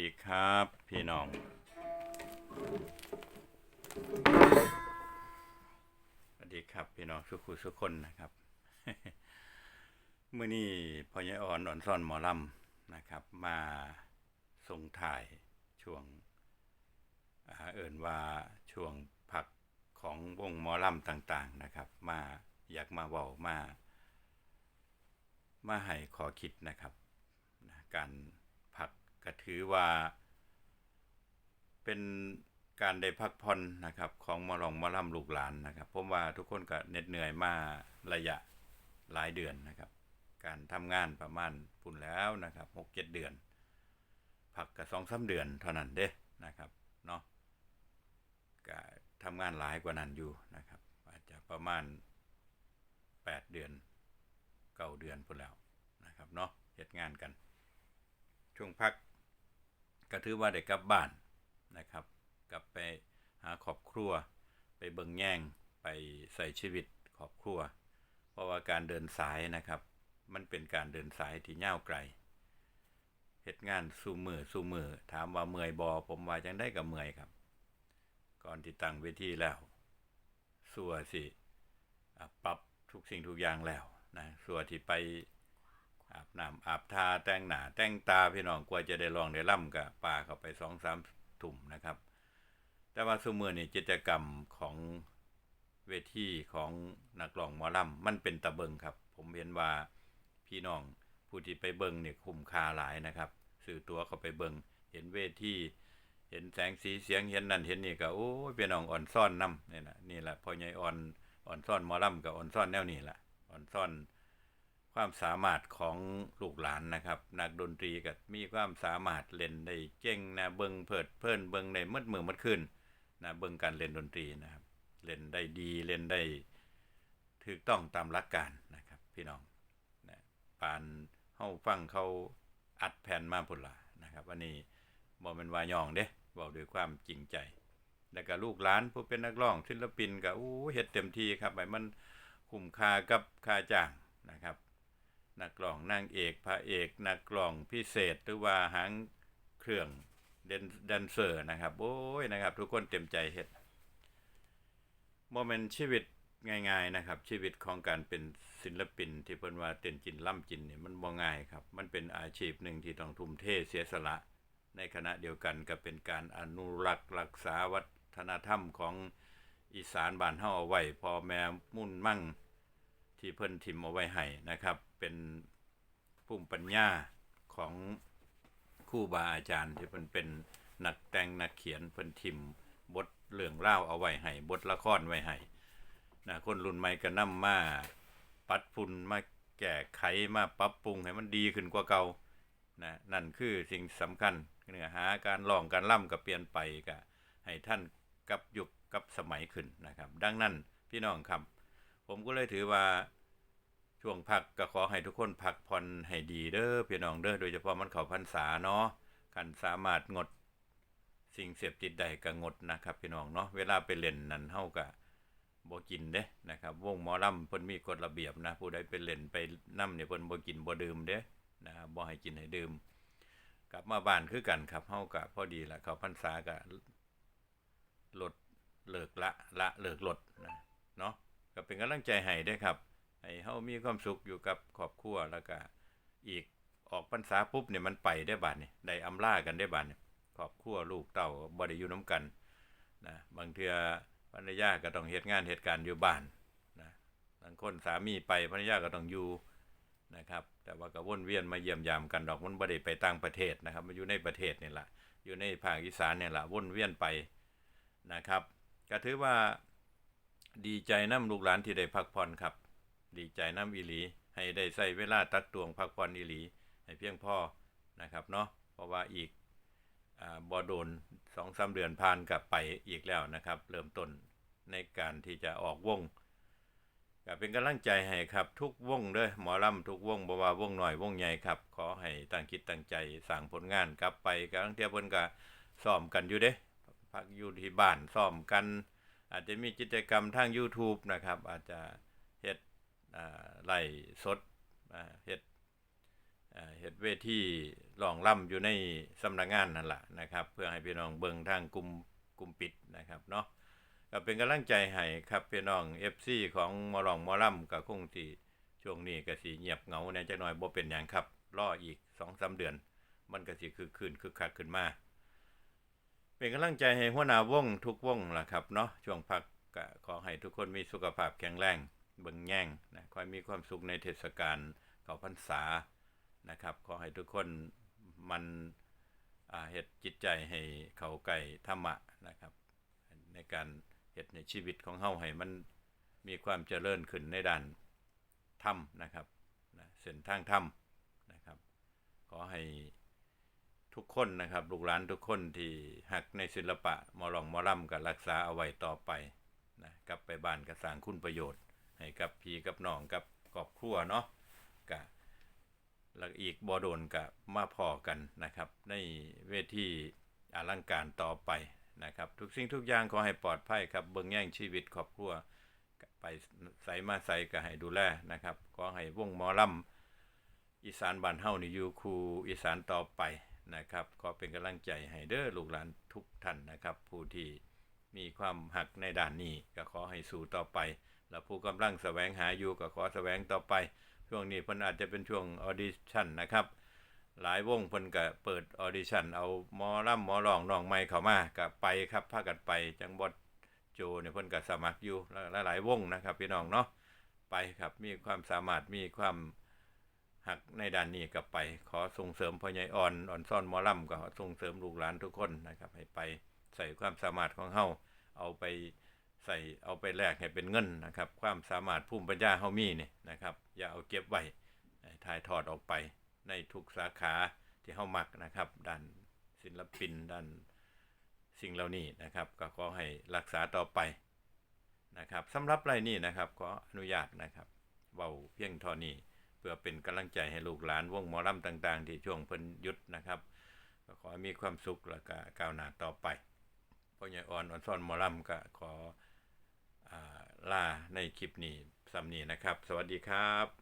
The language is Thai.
สวัสดีครับพี่น้อง สวัสดีครับพี่น้องทุกคู่ทุกคนนะครับเมื่อนี้พ่อใหญ่อ่อนอ่อนซ่อนหมอลำนะครับ มาส่งถ่ายช่วงเอิ่นว่าช่วงพักของวงหมอลำต่างๆนะครับ มาอยากมาเว้ามา มาให้ขอคิดนะครับนะการ ก็ถือว่า เป็นการได้พักผ่อนนะครับ ของมอลองมอลำลูกหลานนะครับผมว่าทุกคนก็เหน็ดเหนื่อยมาระยะหลายเดือนนะครับ การทำงานประมาณปุ่นแล้วนะครับหกเจ็ดเดือนพักกับสองสาเดือนเท่านั้นเด้นะครับเนาะก็ทำงานหลายกว่านั้นอยู่นะครับ อาจจะประมาณแปดเดือนเก้าเดือนพุ่นแล้วนะครับเนาะเหตุงานกัน ช่วงพัก ก็ถือว่าได้กลับบ้านนะครับ กลับไปหาครอบครัว ไปเบิ่งแย่งไปใส่ชีวิตครอบครัว เพราะว่าการเดินสายนะครับ มันเป็นการเดินสายที่ยาวไกลเหตุงานสู้มือสู้มือถามว่าเมื่อยบอผมว่าจังได้กับเมื่อยครับ ก่อนที่ตั้งเวทีแล้วสัวสิปรับทุกสิ่งทุกอย่างแล้วนะสัวที่ไป อาบน้ำอาบทาแต่งหน้าแต่งตาพี่น้องกว่าจะได้ลองได้ล่ำกับป่าเข้าไปสองสามถุ่มนะครับ แต่ว่าซุมือนี่กิจกรรมของเวทีของนักร้องหมอลำมันเป็นตะเบิงครับ ผมเห็นว่าพี่น้องผู้ที่ไปเบิงเนี่ยคุ้มค่าหลายนะครับซื้อตัวเข้าไปเบิงเห็นเวทีเห็นแสงสีเสียงเห็นนั่นเห็นนี่ก็โอ้ยพี่น้องอ่อนซ่อนนำนี่นะนี่แหละพ่อใหญ่อ่อนอ่อนซ่อนหมอลำกับอ่อนซ่อนแนวนี้แหละอ่อนซ่อน ความสามารถของลูกหลานนะครับ นักดนตรีก็มีความสามารถเล่นได้เจ๋งนะเบิงเพิดเพลินเบิงได้มืดมือมืดขึ้นนะเบิงการเล่นดนตรีนะครับ เล่นได้ดีเล่นได้ถูกต้องตามหลักการนะครับ พี่น้องนะปานเฮาฟังเขาอัดแผ่นมาพุ่นละนะครับวันนี้บ่แม่นวายองเด้เว้าด้วยความจริงใจ แล้วก็ลูกหลานผู้เป็นนักร้องศิลปินก็อู้เฮ็ดเต็มที่ครับให้มันคุ้มค่ากับค่าจ้างนะครับ นักร้องนางเอกพระเอก นักร้องพิเศษหรือว่าหางเครื่องเดนแดนเซอร์นะครับ โอ้ยนะครับ ทุกคนเต็มใจเฮ็ดโมเมนต์ชีวิตง่าย ๆนะครับ ชีวิตของการเป็นศิลปิน ที่เพิ่นว่าเต้นจินล่ำจินเนี่ยมันบ่ง่ายครับ มันเป็นอาชีพหนึ่งที่ต้องทุ่มเทเสียสละ ในขณะเดียวกันก็เป็นการอนุรักษ์รักษาวัฒนธรรมของอีสานบ้านเฮาเอาไว้พอแม่มุ่นมั่ง ที่เพิ่นทิมเอาไว้ให้นะครับ เป็นภูมิปัญญาของครูบาอาจารย์ที่เพิ่นเป็นนักแต่งนักเขียนเพิ่นทิมบทเรื่องเล่าเอาไว้ให้บทละครไว้ให้นะคนรุ่นใหม่ก็นำมาปัดฝุ่นมาแก้ไขมาปรับปรุงให้มันดีขึ้นกว่าเก่านะนั่นคือสิ่งสำคัญเนื้อหาการร้องการล่ำก็เปลี่ยนไปก็ให้ท่านกับยุคกับสมัยขึ้นนะครับ ดังนั้นพี่น้องครับ ผมก็เลยถือว่าช่วงพักก็ขอให้ทุกคนพักผ่อนให้ดีเด้อพี่น้องเด้อโดยเฉพาะมันเขาพรรษาเนาะกันสามารถงดสิ่งเสพติดใดก็งดนะครับ พี่น้องเนาะเวลาไปเล่นนั่นเฮาก็บ่กินเด้นะครับ วงหมอลำเพิ่นมีกฎระเบียบนะ ผู้ใดไปเล่นไปนำเนี่ยเพิ่นบ่กินบ่ดื่มเด้นะครับบ่ให้กินให้ดื่ม กลับมาบ้านคือกันครับเฮาก็พอดีละเขาพรรษาก็ลดเลิกละละเลิกลดนะ กำลังใจให้ด้ครับให้เฮามีความสุขอยู่กับครอบครัวแล้วก็อีกออกพรรษาปุ๊บเนี่ยมันไปได้บัดนี่ได้อำลากันได้บัดนี่ครอบครัวลูกเต้าบ่ได้อยู่นํกันนะบางเทื่อภรรยาก็ต้องเฮ็ดงานเหตุการณ์อยู่บ้านนะบางคนสามีไปภรรยาก็ต้องอยู่นะครับ แต่ว่าก็วนเวียนมาเยี่ยมยามกันดอกมันบ่ได้ไปต่างประเทศนะครับมาอยู่ในประเทศนี่แหละอยู่ในภาคอีสานเนี่ยล่ะวนเวียนไปนะครับ ก็ถือว่า ดีใจน้ำลูกหลานที่ได้พักผ่อนครับ ดีใจน้ำอีหลี ให้ได้ใส่เวลาตักตวงพักผ่อนอีหลี ให้เพียงพอนะครับเนาะเพราะว่าอีกอบอโดนสองสาเดือนผ่านกลับไปอีกแล้วนะครับ เริ่มต้นในการที่จะออกวงก็เป็นกำลังใจให้ครับ ทุกวงเด้อหมอลำทุกวงบ่ว่าวงหน่อยวงใหญ่ครับ ขอให้ตั้งคิดตั้งใจสร้างผลงานกลับไปกำลังเทียบเพิ่นก็ซ้อมกันอยู่เด้พักอยู่ที่บ้านซ้อมกัน อาจจะมีกิจกรรมทาง YouTube นะครับ อาจจะเฮ็ดอ่าไล่สดเฮ็ดเอ่อเฮ็ดเวทีร้องล่ำอยู่ในสำนักงานนั่นแหละนะครับ เพื่อให้พี่น้องเบิงทางกลุ่มกลุ่มปิดนะครับเนาะก็เป็นกำลังใจให้ครับพี่น้อง FC ของมอลองมอล่ำก็คงที่ช่วงนี้ก็สิเงียบเหงาแหน่ยจักหน่อยบ่เป็นหยังครับ รออีก2-3เดือน มันก็สิคือคืนคึกคักขึ้นมา เป็นกำลังใจให้หัวหน้าวงทุกวงล่ะครับเนาะช่วงพักก็ขอให้ทุกคนมีสุขภาพแข็งแรงเบิ่งแย่งนะขอให้มีความสุขในเทศกาลเข้าพรรษานะครับ ขอให้ทุกคนมันเฮ็ดจิตใจให้เขาใกล้ธรรมะนะครับ ในการเฮ็ดในชีวิตของเฮาให้มันมีความเจริญขึ้นในด้านธรรมนะครับนะเส้นทางธรรมนะครับ ขอให้ ทุกคนนะครับ ลูกหลานทุกคนที่หักในศิลปะมอลองมอลำก็รักษาเอาไว้ต่อไปนะกลับไปบ้านก็สร้างคุณประโยชน์ ให้กับพี่กับน้องกับครอบครัวเนาะกะแล้วอีกบ่โดนกับมาพอกันนะครับ ในเวทีอลังการต่อไปนะครับ ทุกสิ่งทุกอย่างขอให้ปลอดภัยครับเบิ่งแย่งชีวิตครอบครัวไปใส่มาใส่ก็ให้ดูแลนะครับขอให้วงหมอลำอีสานบ้านเฮานี่อยู่คูอีสานต่อไป นะครับก็เป็นกำลังใจให้เด้อลูกหลานทุกท่านนะครับ ผู้ที่มีความหักในด้านนี้ก็ขอให้สู้ต่อไป แล้วผู้กำลังแสวงหาอยู่ก็ขอแสวงต่อไป ช่วงนี้เพิ่นอาจจะเป็นช่วงออดิชั่นนะครับ หลายวงเพิ่นก็เปิดออดิชั่นเอาหมอลำหมอรองน้องใหม่เข้ามาก็ไปครับพากันไปจังบดโจเนี่ยเพิ่นก็สมัครอยู่หลายๆวงนะครับพี่น้องเนาะไปครับมีความสามารถมีความ หักในด้านนี้กลับไป ขอส่งเสริมพ่อใหญ่อ่อนอ่อนซ่อนมอลำก็ส่งเสริมลูกหลานทุกคนนะครับ ให้ไปใส่ความสามารถของเฮาเอาไปใส่เอาไปแลกให้เป็นเงินนะครับ ความสามารถภูมิปัญญาเฮามีนี่นะครับ อย่าเอาเก็บไว้ถ่ายทอดออกไปในทุกสาขาที่เฮามักนะครับ ด้านศิลปินด้านสิ่งเหล่านี้นะครับ ก็ขอให้รักษาต่อไปนะครับสำหรับรนี้นะครับขออนุญาตนะครับเว้าเพียงเท่านี้ เพื่อเป็นกำลังใจให้ลูกหลานวงหมอลำต่าง ๆ ที่ช่วงเพิ่นยุดนะครับก็ขอให้มีความสุขและก็ก้าวหน้าต่อไปพ่อใหญ่อ่อนอ่อนซ่อนหมอลำก็ขออาลาในคลิปนี้สำนีนะครับ สวัสดีครับ